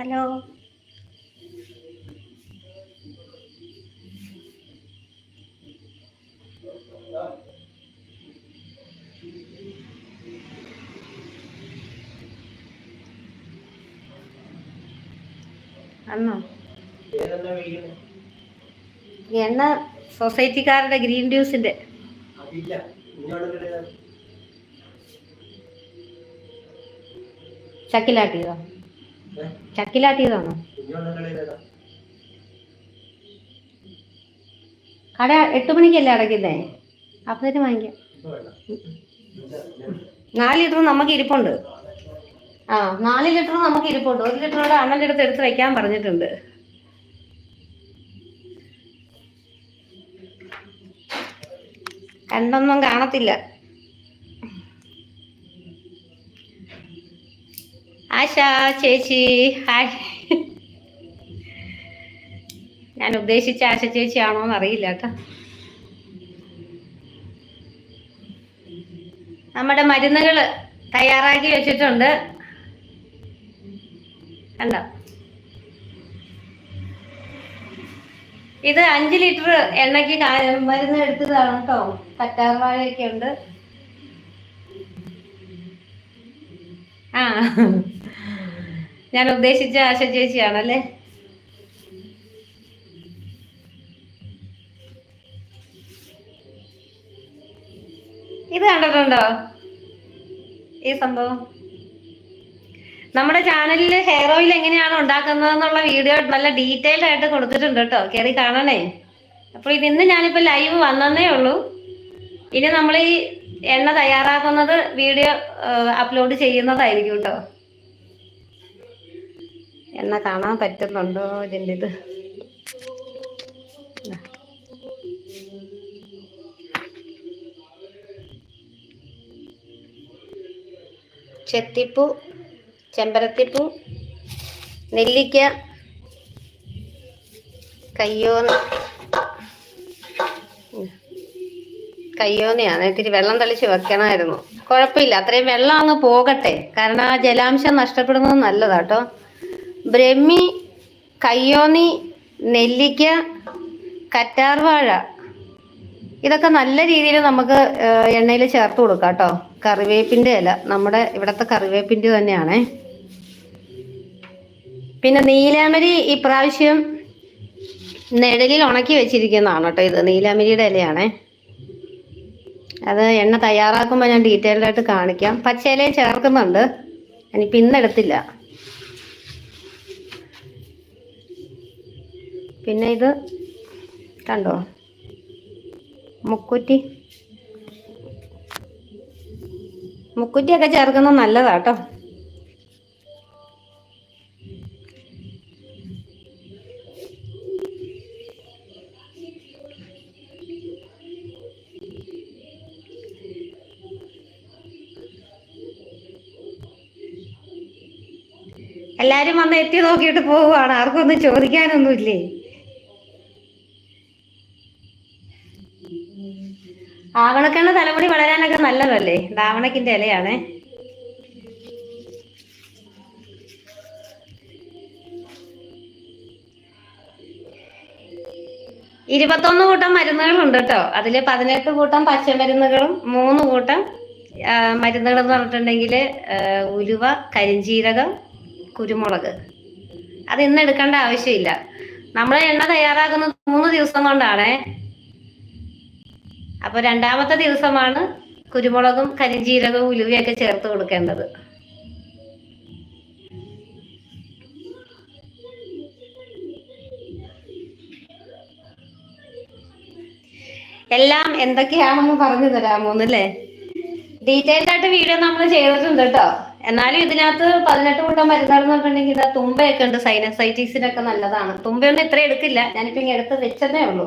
Hello അന്നോ എണ്ണ സൊസൈറ്റിക്കാരുടെ green ഇങ്ങോട്ട് ചക്കിലാട്ടിയതോ ചക്കിലാട്ടിയതാണോ? ഇങ്ങോട്ട് കട എട്ട് മണിക്കല്ലേ അടയ്ക്കുന്നേ? അപ്പത്തേന് വാങ്ങിക്കാം. നാല് ലിറ്റർ നമുക്ക് ഇരിപ്പുണ്ട്. ആ നാല് ലിറ്റർ നമുക്ക് ഇരിപ്പുണ്ട്. ഒരു ലിറ്ററോടെ അണ്ണന്റെ അടുത്ത് എടുത്ത് വെക്കാൻ പറഞ്ഞിട്ടുണ്ട്. കണ്ടൊന്നും കാണത്തില്ല. ആശ ചേച്ചി ഹായ്. ഞാൻ ഉദ്ദേശിച്ച ആശ ചേച്ചി ആണോ എന്ന് അറിയില്ല കേട്ടോ. നമ്മുടെ മരുന്നുകൾ തയ്യാറാക്കി വെച്ചിട്ടുണ്ട്. കണ്ടോ? ഇത് അഞ്ച് ലിറ്റർ എണ്ണയ്ക്ക് മരുന്ന് എടുത്തതാണ് കേട്ടോ. കറ്റാർവാഴയൊക്കെ ഉണ്ട്. ആ. ഞാൻ ഉദ്ദേശിച്ച ആശ ചേച്ചിയാണല്ലേ? ഇത് കണ്ടിട്ടുണ്ടോ? ഈ സംഭവം? നമ്മുടെ ചാനലിൽ ഹെയർ ഓയിൽ എങ്ങനെയാണ് ഉണ്ടാക്കുന്നത് എന്നുള്ള വീഡിയോ നല്ല ഡീറ്റെയിൽഡ് ആയിട്ട് കൊടുത്തിട്ടുണ്ട് കേട്ടോ. കയറി കാണണേ. അപ്പോൾ ഇത് ഇന്ന് ഞാനിപ്പോൾ ലൈവ് വന്നതേ ഉള്ളൂ. ഇനി നമ്മൾ ഈ എണ്ണ തയ്യാറാക്കുന്നത് വീഡിയോ അപ്ലോഡ് ചെയ്യുന്നതായിരിക്കും കേട്ടോ. എണ്ണ കാണാൻ പറ്റുന്നുണ്ടോ ഇതിന്റെ ഇത് ചെത്തിപ്പൂ ചെമ്പരത്തിപ്പൂ നെല്ലിക്ക കയ്യോന്ന് കയ്യോന്നെയാണ് ഇത്തിരി വെള്ളം തളിച്ച് വെക്കണമായിരുന്നു. കുഴപ്പമില്ല. അത്രയും വെള്ളം അങ്ങ് പോകട്ടെ. കാരണം ആ ജലാംശം നഷ്ടപ്പെടുന്നത് നല്ലതാട്ടോ. ബ്രഹ്മി കയ്യോന്നി നെല്ലിക്ക കറ്റാർവാഴ. ഇതൊക്കെ നല്ല രീതിയിൽ നമുക്ക് എണ്ണയിൽ ചേർത്ത് കൊടുക്കാം കേട്ടോ കറിവേപ്പിന്റെ ഇല. നമ്മുടെ ഇവിടുത്തെ കറിവേപ്പിന്റെ തന്നെയാണേ. പിന്നെ നീലാമരി ഇപ്രാവശ്യം നിഴലിൽ ഉണക്കി വെച്ചിരിക്കുന്നതാണ് കേട്ടോ ഇത്. നീലാമരിയുടെ ഇലയാണേ. അത് എണ്ണ തയ്യാറാക്കുമ്പോൾ ഞാൻ ഡീറ്റെയിൽഡായിട്ട് കാണിക്കാം. പച്ച ഇലയും ചേർക്കുന്നുണ്ട്. ഇനി ഇന്ന് പിന്നെ ഇത് കണ്ടോ? മുക്കുറ്റി. മുക്കുറ്റിയൊക്കെ ചേർക്കുന്നത് നല്ലതാട്ടോ എല്ലാരും വന്ന് എത്തി നോക്കിയിട്ട് പോവുകയാണ്. ആർക്കും ഒന്നും ചോദിക്കാനൊന്നുമില്ലേ? തലമുടി വളരാനൊക്കെ നല്ലതല്ലേ? ദാവണക്കിന്റെ ഇലയാണ്. ഇരുപത്തൊന്ന് കൂട്ടം മരുന്നുകളുണ്ട് കേട്ടോ. അതിൽ പതിനെട്ട് കൂട്ടം പച്ചമരുന്നുകളും മൂന്ന് കൂട്ടം മരുന്നുകൾ എന്ന് പറഞ്ഞിട്ടുണ്ടെങ്കിൽ ഉലുവ കരിഞ്ചീരകം കുരുമുളക്. അത് ഇന്ന് എടുക്കേണ്ട ആവശ്യമില്ല. നമ്മൾ എണ്ണ തയ്യാറാക്കുന്നത് മൂന്ന് ദിവസം കൊണ്ടാണേ. അപ്പൊ രണ്ടാമത്തെ ദിവസമാണ് കുരുമുളകും കരിഞ്ചീരകവും ഉലുവയൊക്കെ ചേർത്ത് കൊടുക്കേണ്ടത്. എല്ലാം എന്തൊക്കെയാണെന്ന് പറഞ്ഞു തരാമോന്ന് അല്ലേ ഡീറ്റെയിൽഡ് ആയിട്ട് വീഡിയോ നമ്മൾ ചെയ്തിട്ടുണ്ട് കേട്ടോ എന്നാലും ഇതിനകത്ത് പതിനെട്ട് കൂട്ടം മരുന്നുകൾ എന്ന് പറഞ്ഞിട്ടുണ്ടെങ്കിൽ ഇതാ തുമ്പയൊക്കെ ഉണ്ട്. സൈനസൈറ്റീസിനൊക്കെ നല്ലതാണ്. തുമ്പയൊന്നും ഇത്ര എടുക്കില്ല. ഞാനിപ്പോ ഇങ്ങനെ എടുത്ത് വെച്ചതേ ഉള്ളൂ.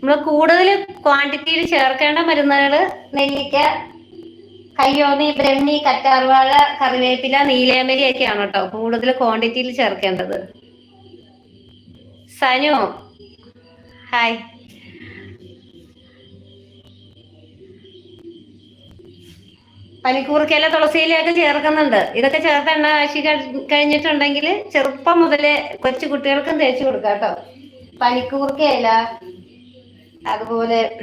നമ്മൾ കൂടുതൽ ക്വാണ്ടിറ്റിയിൽ ചേർക്കേണ്ട മരുന്നുകൾ നെല്ലിക്ക കയ്യോന്നി ബ്രഹ്മി കറ്റാർവാഴ കറിവേപ്പില നീലയമരി ഒക്കെയാണ് കേട്ടോ കൂടുതൽ ക്വാണ്ടിറ്റിയിൽ ചേർക്കേണ്ടത്. സനു ഹായ് പനിക്കൂർക്കയില തുളസിയിലൊക്കെ ചേർക്കുന്നുണ്ട്. ഇതൊക്കെ ചേർത്ത് എണ്ണ കാശി കഴിഞ്ഞിട്ടുണ്ടെങ്കിൽ ചെറുപ്പം മുതലേ കൊച്ചു കുട്ടികൾക്കും തേച്ച് കൊടുക്കാം കേട്ടോ. പനിക്കൂർക്കയില അതുപോലെ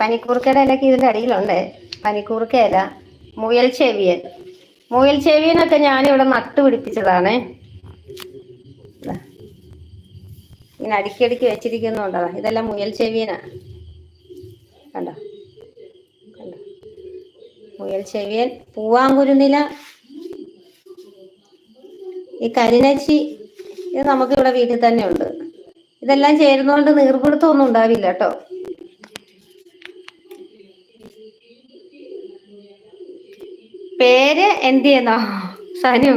പനിക്കൂർക്കയുടെ ഇലക്ക് ഇതിന്റെ അടിയിലുണ്ട്. പനിക്കൂർക്കയില മുയൽ ചെവിയൻ. മുയൽ ചെവിയനൊക്കെ ഞാനിവിടെ നട്ടു പിടിപ്പിച്ചതാണ്. ഇങ്ങനെ അടുക്കിയടുക്കി വെച്ചിരിക്കുന്നുണ്ടതാ ഇതെല്ലാം മുയൽ ചെവിയനാ. കണ്ടോ? കണ്ടോ? മുയൽ ചെവിയൻ പൂവാങ്കുരുന്നില ഈ കരിനച്ചി ഇത് നമുക്കിവിടെ വീട്ടിൽ തന്നെ ഉണ്ട്. ഇതെല്ലാം ചേരുന്നതുകൊണ്ട് നീർപിടുത്തമൊന്നും ഉണ്ടാവില്ല കേട്ടോ. പേര് എന്ത് ചെയ്യുന്നോ സനു.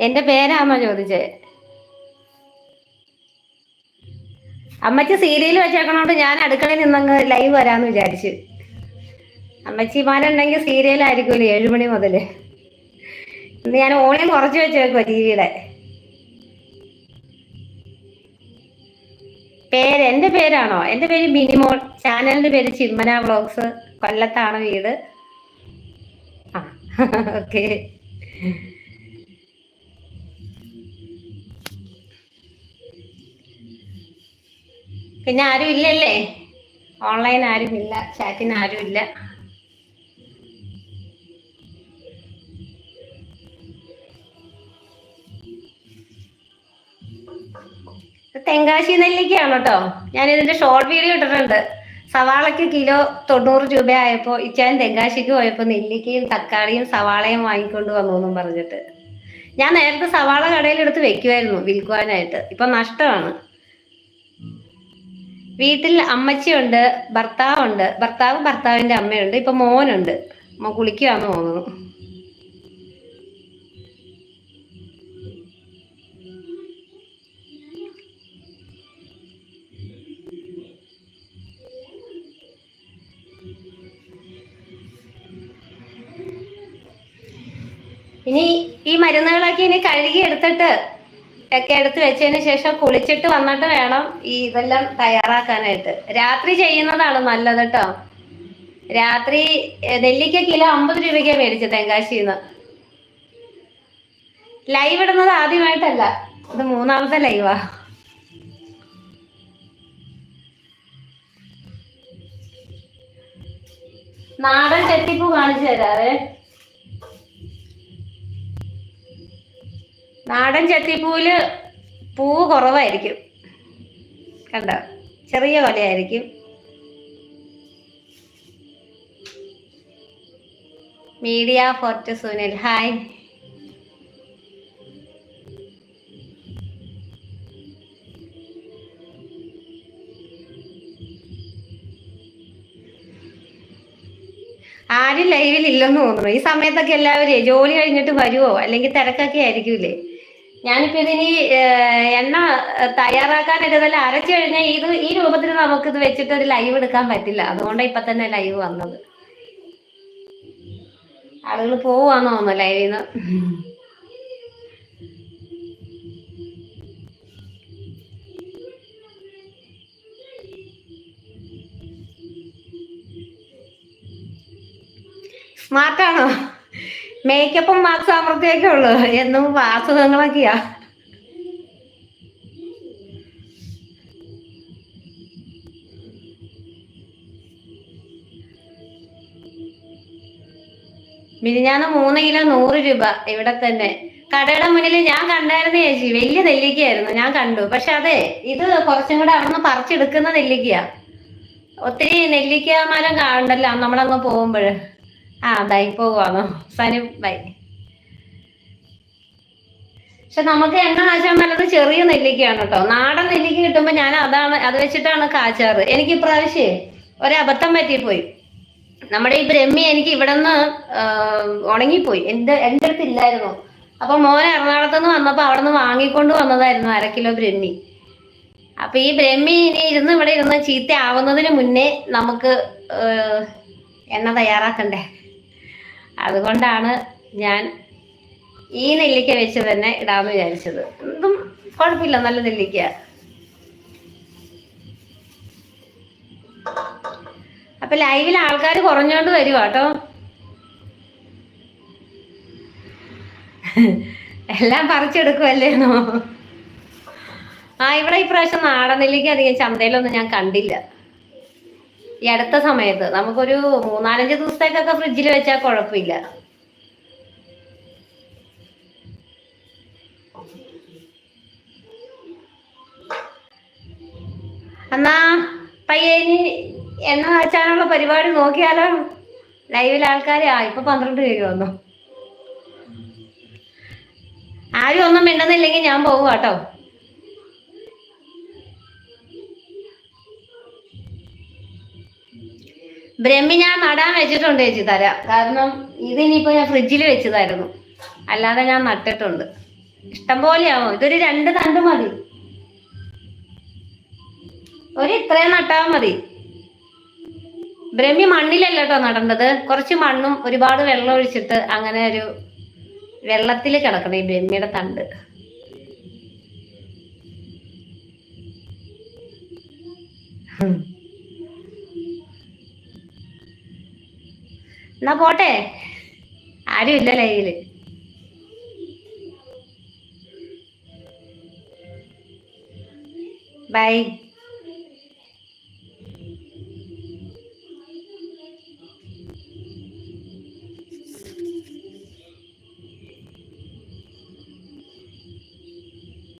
എന്റെ പേരാണോ ചോദിച്ചേ. അമ്മച്ചി സീരിയൽ വെച്ചേക്കണോണ്ട് ഞാൻ അടുക്കളയിൽ നിന്നങ്ങ് ലൈവ് വരാന്ന് വിചാരിച്ച്. അമ്മച്ചിമാരുണ്ടെങ്കിൽ സീരിയൽ ആയിരിക്കുമല്ലോ ഏഴുമണി മുതൽ. ഇന്ന് ഞാൻ ഓണിയും കുറച്ച് വെച്ചേക്കുവാ ടി വിയുടെ. പേര് എന്റെ പേരാണോ? എന്റെ പേര് മിനിമോൾ. ചാനലിന്റെ പേര് ചിന്മന വ്ളോഗ്സ്. കൊല്ലത്താണ് വീട്. ആ ഓക്കെ. പിന്നെ ആരും ഇല്ലല്ലേ ഓൺലൈൻ ആരും ഇല്ല ചാറ്റിന് ആരും ഇല്ല തെങ്കാശി നെല്ലിക്കയാണ് കേട്ടോ ഞാൻ ഇതിന്റെ ഷോർട്ട് വീഡിയോ ഇട്ടിട്ടുണ്ട്. സവാളയ്ക്ക് കിലോ തൊണ്ണൂറ് രൂപ ആയപ്പോ ഇച്ചാൻ തെങ്കാശിക്ക് പോയപ്പോ നെല്ലിക്കയും തക്കാളിയും സവാളയും വാങ്ങിക്കൊണ്ട് വന്നു എന്നും പറഞ്ഞിട്ട്. ഞാൻ നേരത്തെ സവാള കടയിൽ എടുത്ത് വെക്കുമായിരുന്നു വിൽക്കുവാനായിട്ട്. ഇപ്പൊ നഷ്ടമാണ്. വീട്ടിൽ അമ്മച്ചിയുണ്ട് ഭർത്താവുണ്ട്. ഭർത്താവ് ഭർത്താവിന്റെ അമ്മയുണ്ട്. ഇപ്പൊ മോനുണ്ട്. കുളിക്കുവാന്ന് തോന്നുന്നു. ഇനി ഈ മരുന്നുകളൊക്കെ ഇനി കഴുകി എടുത്തിട്ട് ഒക്കെ എടുത്ത് വെച്ചതിന് ശേഷം കുളിച്ചിട്ട് വന്നിട്ട് വേണം ഈ ഇതെല്ലാം തയ്യാറാക്കാനായിട്ട്. രാത്രി ചെയ്യുന്നതാണ് നല്ലത് കേട്ടോ രാത്രി നെല്ലിക്ക കിലോ അമ്പത് രൂപയ്ക്ക് മേടിച്ചു തെങ്കാശിന്ന് ലൈവ് ഇടുന്നത് ആദ്യമായിട്ടല്ല ഇത് മൂന്നാമത്തെ ലൈവാ. നാടൻ ചെത്തിപ്പൂ കാണിച്ചു തരാവേ. നാടൻ ചത്തിപ്പൂവിൽ പൂ കുറവായിരിക്കും. കണ്ട? ചെറിയ കൊലയായിരിക്കും മീഡിയ ഫോർട്ട് സുനിൽ. ഹായ്. ആരും ലൈവിൽ ഇല്ലെന്ന് തോന്നുന്നു. ഈ സമയത്തൊക്കെ എല്ലാവരും ജോലി കഴിഞ്ഞിട്ട് വരുമോ അല്ലെങ്കിൽ തിരക്കൊക്കെ ആയിരിക്കൂലേ? ഞാനിപ്പോ ഇതിനി എണ്ണ തയ്യാറാക്കാൻ ഇതെല്ലാം അരച്ചു കഴിഞ്ഞാൽ ഇത് ഈ രൂപത്തിൽ നമുക്ക് ഇത് വെച്ചിട്ട് ഒരു ലൈവ് എടുക്കാൻ പറ്റില്ല. അതുകൊണ്ടാണ് ഇപ്പൊ തന്നെ ലൈവ് വന്നത്. ആളുകൾ പോവാന്ന് തോന്നുന്നു ലൈവിൽ നിന്ന് സ്മാർട്ടാണോ മേക്കപ്പും വാക്സാമൃത്യൊക്കെ ഉള്ളു. എന്നും അസുഖങ്ങളൊക്കെയാ. മിനിഞ്ഞാന്ന് മൂന്ന് കിലോ നൂറ് രൂപ ഇവിടെ തന്നെ. കടയുടെ മുന്നിൽ ഞാൻ കണ്ടായിരുന്നു ചേച്ചി. വലിയ നെല്ലിക്കയായിരുന്നു. ഞാൻ കണ്ടു. പക്ഷെ അതെ ഇത് കുറച്ചും കൂടെ അവിടുന്ന് പറിച്ചെടുക്കുന്ന നെല്ലിക്കയാ. ഒത്തിരി നെല്ലിക്ക മരം കാണണ്ടല്ലോ നമ്മളങ്ങ് പോകുമ്പോഴ്. ആ ബൈ പോവാന്നോ. സനി ബൈ. പക്ഷെ നമുക്ക് എണ്ണ കാച്ചാൻ നല്ലത് ചെറിയ നെല്ലിക്കയാണ് കേട്ടോ. നാടൻ നെല്ലിക്ക കിട്ടുമ്പോൾ ഞാൻ അതാണ് അത് വെച്ചിട്ടാണ് കാച്ചാറ്. എനിക്ക് ഇപ്രാവശ്യം ഒരബദ്ധം പറ്റിപ്പോയി. നമ്മുടെ ഈ ബ്രഹ്മി എനിക്ക് ഇവിടെ നിന്ന് ഉണങ്ങിപ്പോയി. എന്റെ അടുത്ത് ഇല്ലായിരുന്നു. അപ്പൊ മോൻ എറണാകുളത്ത് നിന്ന് വന്നപ്പോൾ അവിടെ നിന്ന് വാങ്ങിക്കൊണ്ട് വന്നതായിരുന്നു അര കിലോ ബ്രഹ്മി. അപ്പൊ ഈ ബ്രഹ്മി ഇനി ഇരുന്ന് ഇവിടെ ഇരുന്ന് ചീത്ത ആവുന്നതിന് മുന്നേ നമുക്ക് എണ്ണ തയ്യാറാക്കണ്ടേ? അതുകൊണ്ടാണ് ഞാൻ ഈ നെല്ലിക്ക വെച്ച് തന്നെ ഇടാമെന്ന് വിചാരിച്ചത്. ഇതും കുഴപ്പമില്ല നല്ല നെല്ലിക്ക. അപ്പൊ ലൈവിൽ ആൾക്കാർ കുറഞ്ഞോണ്ട് വരുവാ കേട്ടോ എല്ലാം പറിച്ചെടുക്കുമല്ലേന്നോ ആ ഇവിടെ ഇപ്രാവശ്യം നാടൻ നെല്ലിക്ക അധികം ചന്തയിലൊന്നും ഞാൻ കണ്ടില്ല. ഈ അടുത്ത സമയത്ത് നമുക്കൊരു മൂന്നാലഞ്ച് ദിവസത്തേക്കൊക്കെ ഫ്രിഡ്ജിൽ വെച്ചാൽ കുഴപ്പമില്ല എന്നാ പയ്യേനി എണ്ണ കാച്ചാനുള്ള പരിപാടി നോക്കിയാലോ? ലൈവിൽ ആൾക്കാർ ആ ഇപ്പൊ പന്ത്രണ്ട് പേര് വന്നു. ആരും ഒന്നും മിണ്ടുന്നില്ലെങ്കിൽ ഞാൻ പോകും കേട്ടോ. ബ്രഹ്മി ഞാൻ നടാൻ വെച്ചിട്ടുണ്ട് ചേച്ചി തരാം കാരണം ഇതിനിപ്പോ ഞാൻ ഫ്രിഡ്ജിൽ വെച്ചതായിരുന്നു. അല്ലാതെ ഞാൻ നട്ടിട്ടുണ്ട്. ഇഷ്ടം പോലെയാവും ഇതൊരു രണ്ട് തണ്ട് മതി. ഒരു ഇത്രയും നട്ടാൽ മതി. ബ്രഹ്മി മണ്ണിലല്ല കേട്ടോ നടേണ്ടത് കുറച്ച് മണ്ണും ഒരുപാട് വെള്ളം ഒഴിച്ചിട്ട് അങ്ങനെ ഒരു വെള്ളത്തിൽ കിടക്കണം ഈ ബ്രഹ്മിയുടെ തണ്ട്. ഹും. എന്നാ പോട്ടെ. ആരും ഇല്ല ലൈവിൽ ബൈ